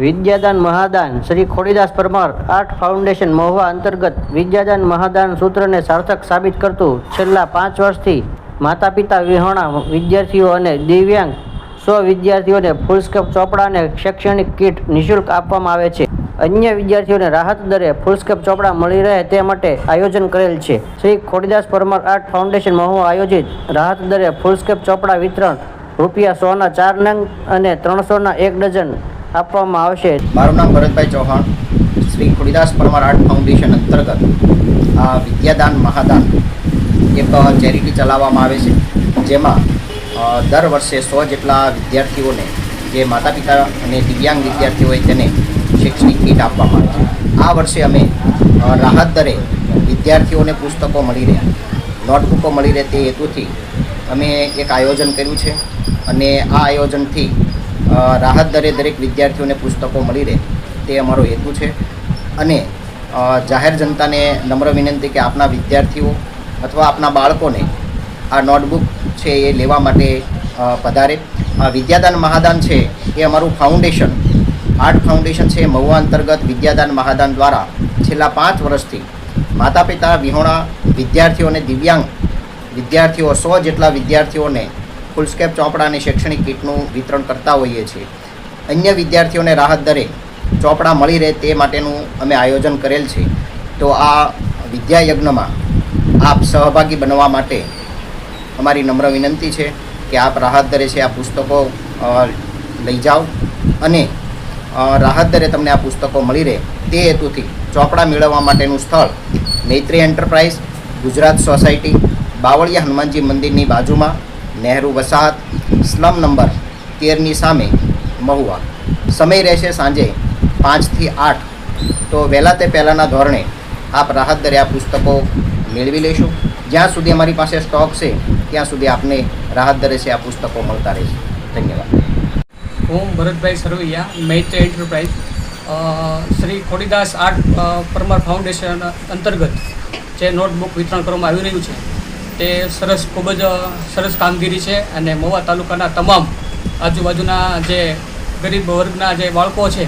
વિદ્યાદાન મહાદાન Shri Khodidas Parmar art foundation Mahuva અંતર્ગત વિદ્યાદાન મહાદાન સૂત્રને સાર્થક સાબિત કરતું છેલ્લા પાંચ વર્ષથી માતા પિતા વિહોણા વિદ્યાર્થીઓ અને દિવ્યાંગ સો વિદ્યાર્થીઓને ફૂલસ્કેપ ચોપડા અને શૈક્ષણિક કીટ નિઃશુલ્ક આપવામાં આવે છે. અન્ય વિદ્યાર્થીઓને રાહત દરે ફૂલસ્કેપ ચોપડા મળી રહે તે માટે આયોજન કરેલ છે. શ્રી ખોડીદાસ પરમાર આર્ટ ફાઉન્ડેશન મહુવા આયોજિત રાહત દરે ફૂલસ્કેપ ચોપડા વિતરણ રૂપિયા સોના ચાર નંગ અને ત્રણસોના એક ડઝન આપવામાં આવશે. મારું નામ ભરતભાઈ ચૌહાણ. શ્રી ખુડીદાસ પરમાર આર્ટ ફાઉન્ડેશન અંતર્ગત આ વિદ્યાદાન મહાદાન એક ચેરિટી ચલાવવામાં આવે છે, જેમાં દર વર્ષે સો જેટલા વિદ્યાર્થીઓને, જે માતા પિતા અને દિવ્યાંગ વિદ્યાર્થીઓ હોય તેને શૈક્ષણિક કીટ આપવામાં આવે છે. આ વર્ષે અમે રાહત દરે વિદ્યાર્થીઓને પુસ્તકો મળી રહે, નોટબુકો મળી રહે તે હેતુથી અમે એક આયોજન કર્યું છે. અને આ આયોજનથી રાહત દરે દરેક વિદ્યાર્થીઓને પુસ્તકો મળી રહે, તે અમારો હેતુ છે. અને જાહેર જનતાને નમ્ર વિનંતી કે આપના વિદ્યાર્થીઓ અથવા આપના બાળકોને આ નોટબુક છે એ લેવા માટે પધારે. આ વિદ્યાદાન મહાદાન છે એ અમારું ફાઉન્ડેશન, આર્ટ ફાઉન્ડેશન છે મહુવા અંતર્ગત વિદ્યાદાન મહાદાન દ્વારા છેલ્લા પાંચ વર્ષથી માતા પિતા, વિહોણા વિદ્યાર્થીઓને દિવ્યાંગ વિદ્યાર્થીઓ, સો જેટલા વિદ્યાર્થીઓને ફૂલસ્કેપ ચોપડા અને શૈક્ષણિક કીટનું વિતરણ કરતા હોઈએ છીએ. અન્ય વિદ્યાર્થીઓને રાહત દરે ચોપડા મળી રહે તે માટેનું અમે આયોજન કરેલ છે. તો આ વિદ્યાયજ્ઞમાં આપ સહભાગી બનવા માટે અમારી નમ્ર વિનંતી છે કે આપ રાહત દરે છે આ પુસ્તકો લઈ જાઓ અને રાહત દરે તમને આ પુસ્તકો મળી રહે તે હેતુથી ચોપડા મેળવવા માટેનું સ્થળ મૈત્રી એન્ટરપ્રાઇઝ ગુજરાત સોસાયટી બાવળિયા હનુમાનજી મંદિરની બાજુમાં નહેરુ વસાહત, સ્લમ નંબર તેરની સામે મહુવા. સમય રહેશે સાંજે પાંચથી આઠ. તો વહેલા તે પહેલાંના ધોરણે આપ રાહત દરે આ પુસ્તકો મેળવી લેશું જ્યાં સુધી અમારી પાસે સ્ટોક છે, ત્યાં સુધી આપને રાહત દરે છે આ પુસ્તકો મળતા રહેશે. ધન્યવાદ. હું Bharatbhai Sarvaiya, Maitra enterprise Shri Khodidas art Parmar foundation અંતર્ગત જે નોટબુક વિતરણ કરવામાં આવી રહ્યું છે તે સરસ, ખૂબ જ સરસ કામગીરી છે અને મહુવા તાલુકાના તમામ આજુબાજુના જે ગરીબ વર્ગના જે બાળકો છે